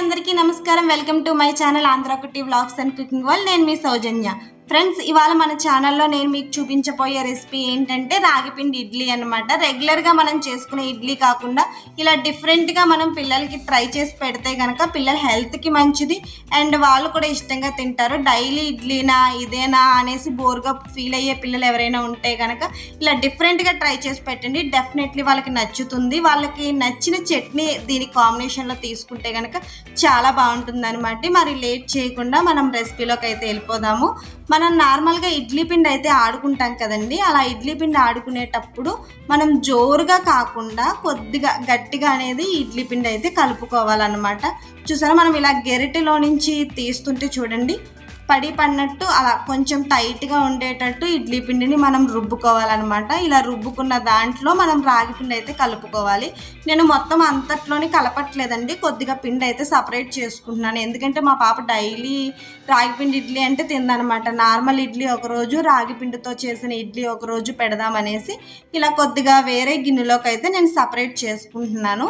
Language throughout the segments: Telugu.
అందరికీ నమస్కారం. Welcome to my channel Andhra Kutti blogs and cooking వల్ నేను మీ సౌజన్య. ఫ్రెండ్స్ ఇవాళ మన ఛానల్లో నేను మీకు చూపించబోయే రెసిపీ ఏంటంటే రాగిపిండి ఇడ్లీ అనమాట రెగ్యులర్గా మనం చేసుకునే ఇడ్లీ కాకుండా ఇలా డిఫరెంట్గా మనం పిల్లలకి ట్రై చేసి పెడితే కనుక పిల్లల హెల్త్కి మంచిది. అండ్ వాళ్ళు కూడా ఇష్టంగా తింటారు. డైలీ ఇడ్లీనా ఇదేనా అనేసి బోర్గా ఫీల్ అయ్యే పిల్లలు ఎవరైనా ఉంటే కనుక ఇలా డిఫరెంట్గా ట్రై చేసి పెట్టండి. డెఫినెట్లీ వాళ్ళకి నచ్చుతుంది. వాళ్ళకి నచ్చిన చట్నీ దీని కాంబినేషన్లో తీసుకుంటే కనుక చాలా బాగుంటుంది అనమాట మరి లేట్ చేయకుండా మనం రెసిపీలోకి అయితే వెళ్ళిపోదాము. మనం నార్మల్గా ఇడ్లీ పిండి అయితే ఆడుకుంటాం కదండి. అలా ఇడ్లీ పిండి ఆడుకునేటప్పుడు మనం జోరుగా కాకుండా కొద్దిగా గట్టిగా అనేది ఇడ్లీ పిండి అయితే కలుపుకోవాలన్నమాట. చూసారా? మనం ఇలా గెరిటిలో నుంచి తీస్తుంటే చూడండి. పడి పడినట్టు అలా కొంచెం టైట్గా ఉండేటట్టు ఇడ్లీ పిండిని మనం రుబ్బుకోవాలన్నమాట. ఇలా రుబ్బుకున్న దాంట్లో మనం రాగి పిండి అయితే కలుపుకోవాలి. నేను మొత్తం అంతట్లోని కలపట్లేదండి. కొద్దిగా పిండి అయితే సపరేట్ చేసుకుంటున్నాను. ఎందుకంటే మా పాప డైలీ రాగి పిండి ఇడ్లీ అంటే తిందనమాట నార్మల్ ఇడ్లీ ఒకరోజు రాగి పిండితో చేసిన ఇడ్లీ ఒకరోజు పెడదామనేసి ఇలా కొద్దిగా వేరే గిన్నెలోకి అయితే నేను సపరేట్ చేసుకుంటున్నాను.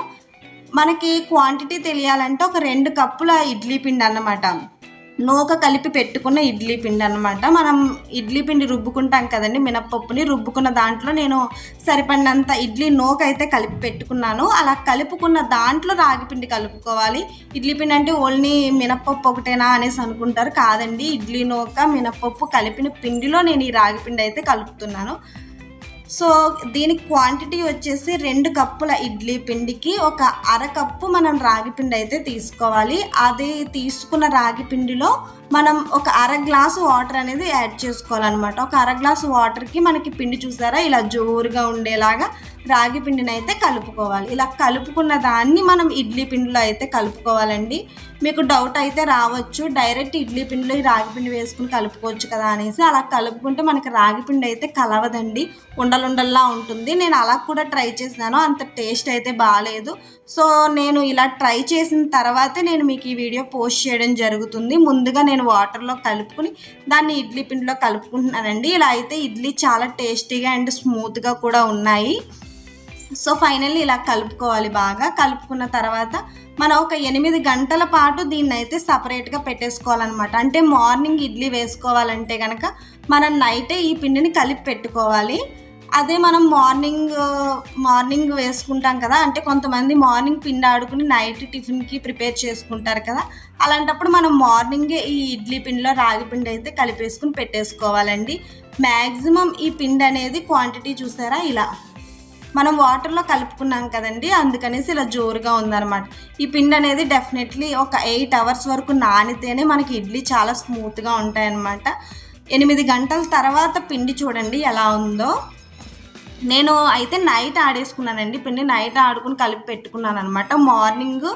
మనకి క్వాంటిటీ తెలియాలంటే ఒక రెండు కప్పుల ఇడ్లీ పిండి అన్నమాట. నూక కలిపి పెట్టుకున్న ఇడ్లీ పిండి అనమాట మనం ఇడ్లీ పిండి రుబ్బుకుంటాం కదండి మినప్పప్పుని రుబ్బుకున్న దాంట్లో నేను సరిపడినంత ఇడ్లీ నూక అయితే కలిపి పెట్టుకున్నాను. అలా కలుపుకున్న దాంట్లో రాగి పిండి కలుపుకోవాలి. ఇడ్లీ పిండి అంటే ఓన్లీ మినప్పప్పు ఒకటేనా అనేసి అనుకుంటారు కాదండి. ఇడ్లీ నూక మినప్పప్పు కలిపిన పిండిలో నేను ఈ రాగి పిండి అయితే కలుపుతున్నాను. సో దీని క్వాంటిటీ వచ్చేసి రెండు కప్పుల ఇడ్లీ పిండికి ఒక అర కప్పు మనం రాగి పిండి అయితే తీసుకోవాలి. అది తీసుకున్న రాగి పిండిలో మనం ఒక అర గ్లాసు వాటర్ అనేది యాడ్ చేసుకోవాలన్నమాట. ఒక అర గ్లాసు వాటర్కి మనకి పిండి చూసారా? ఇలా జోరుగా ఉండేలాగా రాగి పిండిని అయితే కలుపుకోవాలి. ఇలా కలుపుకున్న దాన్ని మనం ఇడ్లీ పిండిలో అయితే కలుపుకోవాలండి. మీకు డౌట్ అయితే రావచ్చు. డైరెక్ట్ ఇడ్లీ పిండిలో ఈ రాగి పిండి వేసుకుని కలుపుకోవచ్చు కదా అనేసి అలా కలుపుకుంటే మనకి రాగి పిండి అయితే కలవదండి. ఉండలుండల్లా ఉంటుంది. నేను అలా కూడా ట్రై చేశాను అంత టేస్ట్ అయితే బాగాలేదు సో నేను ఇలా ట్రై చేసిన తర్వాతే నేను మీకు ఈ వీడియో పోస్ట్ చేయడం జరుగుతుంది. ముందుగా నేను వాటర్లో కలుపుకుని దాన్ని ఇడ్లీ పిండిలో కలుపుకుంటున్నానండి. ఇలా అయితే ఇడ్లీ చాలా టేస్టీగా అండ్ స్మూత్గా కూడా ఉన్నాయి. సో ఫైనల్లీ ఇలా కలుపుకోవాలి బాగా. కలుపుకున్న తర్వాత మనం ఒక ఎనిమిది గంటల పాటు దీన్ని అయితే సపరేట్గా పెట్టేసుకోవాలన్నమాట. అంటే మార్నింగ్ ఇడ్లీ వేసుకోవాలంటే కనుక మనం నైటే ఈ పిండిని కలిపి పెట్టుకోవాలి. అదే మనం మార్నింగ్ మార్నింగ్ వేసుకుంటాం కదా అంటే కొంతమంది మార్నింగ్ పిండి ఆడుకుని నైట్ టిఫిన్కి ప్రిపేర్ చేసుకుంటారు కదా అలాంటప్పుడు మనం మార్నింగే ఈ ఇడ్లీ పిండిలో రాగి పిండి అయితే కలిపేసుకుని పెట్టేసుకోవాలండి. మ్యాక్సిమం ఈ పిండి అనేది క్వాంటిటీ చూసారా? ఇలా. మనం వాటర్లో కలుపుకున్నాం కదండి అందుకనేసి ఇలా జోరుగా ఉందన్నమాట. ఈ పిండి అనేది డెఫినెట్లీ ఒక ఎయిట్ అవర్స్ వరకు నానితేనే మనకి ఇడ్లీ చాలా స్మూత్గా ఉంటాయన్నమాట. ఎనిమిది గంటల తర్వాత పిండి చూడండి ఎలా ఉందో. నేను అయితే నైట్ ఆడేసుకున్నానండి పిండి నైట్ ఆడుకుని కలిపి పెట్టుకున్నాను అనమాట మార్నింగ్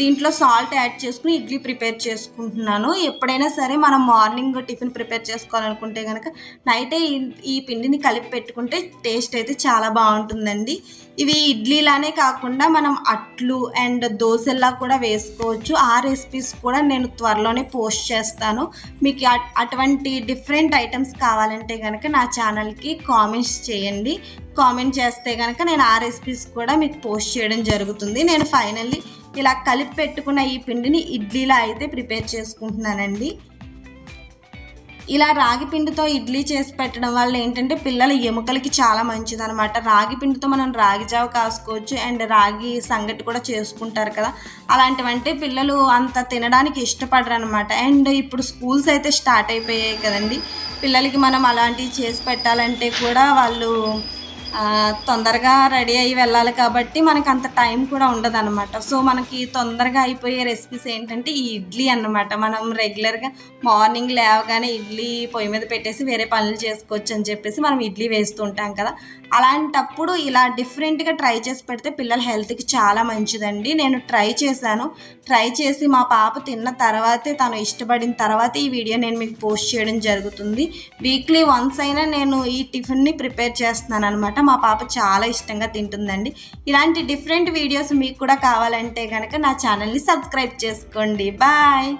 దీంట్లో సాల్ట్ యాడ్ చేసుకుని ఇడ్లీ ప్రిపేర్ చేసుకుంటున్నాను. ఎప్పుడైనా సరే మనం మార్నింగ్ టిఫిన్ ప్రిపేర్ చేసుకోవాలనుకుంటే కనుక నైటే ఈ పిండిని కలిపి పెట్టుకుంటే టేస్ట్ అయితే చాలా బాగుంటుందండి. ఇవి ఇడ్లీలానే కాకుండా మనం అట్లు అండ్ దోశల్లా కూడా వేసుకోవచ్చు. ఆ రెసిపీస్ కూడా నేను త్వరలోనే పోస్ట్ చేస్తాను. మీకు అటువంటి డిఫరెంట్ ఐటమ్స్ కావాలంటే కనుక నా ఛానల్కి కామెంట్స్ చేయండి. కామెంట్ చేస్తే కనుక నేను ఆ రెసిపీస్ కూడా మీకు పోస్ట్ చేయడం జరుగుతుంది. నేను ఫైనల్లీ ఇలా కలిపి పెట్టుకున్న ఈ పిండిని ఇడ్లీలా అయితే ప్రిపేర్ చేసుకుంటున్నానండి. ఇలా రాగి పిండితో ఇడ్లీ చేసి పెట్టడం వల్ల ఏంటంటే పిల్లల ఎముకలకి చాలా మంచిది అనమాట రాగి పిండితో మనం రాగి జావ కాసుకోవచ్చు అండ్ రాగి సంగటి కూడా చేసుకుంటారు కదా. అలాంటివంటే పిల్లలు అంత తినడానికి ఇష్టపడరు అనమాట అండ్ ఇప్పుడు స్కూల్స్ అయితే స్టార్ట్ అయిపోయాయి కదండి. పిల్లలకి మనం అలాంటివి చేసి పెట్టాలంటే కూడా వాళ్ళు తొందరగా రెడీ అయ్యి వెళ్ళాలి కాబట్టి మనకు అంత టైం కూడా ఉండదు అనమాట సో మనకి తొందరగా అయిపోయే రెసిపీస్ ఏంటంటే ఈ ఇడ్లీ అన్నమాట. మనం రెగ్యులర్గా మార్నింగ్ లేవగానే ఇడ్లీ పొయ్యి మీద పెట్టేసి వేరే పనులు చేసుకోవచ్చు అని చెప్పేసి మనం ఇడ్లీ వేస్తూ ఉంటాం కదా. అలాంటప్పుడు ఇలా డిఫరెంట్గా ట్రై చేసి పెడితే పిల్లల హెల్త్కి చాలా మంచిదండి. నేను ట్రై చేశాను. ట్రై చేసి మా పాప తిన్న తర్వాతే తను ఇష్టపడిన తర్వాత ఈ వీడియో నేను మీకు పోస్ట్ చేయడం జరుగుతుంది. వీక్లీ వన్స్ అయినా నేను ఈ టిఫిన్ని ప్రిపేర్ చేస్తున్నాను అనమాట మా పాప చాలా ఇష్టంగా తింటుందండి. ఇలాంటి డిఫరెంట్ వీడియోస్ మీకు కూడా కావాలంటే కనుక నా ఛానల్ని సబ్స్క్రైబ్ చేసుకోండి. బాయ్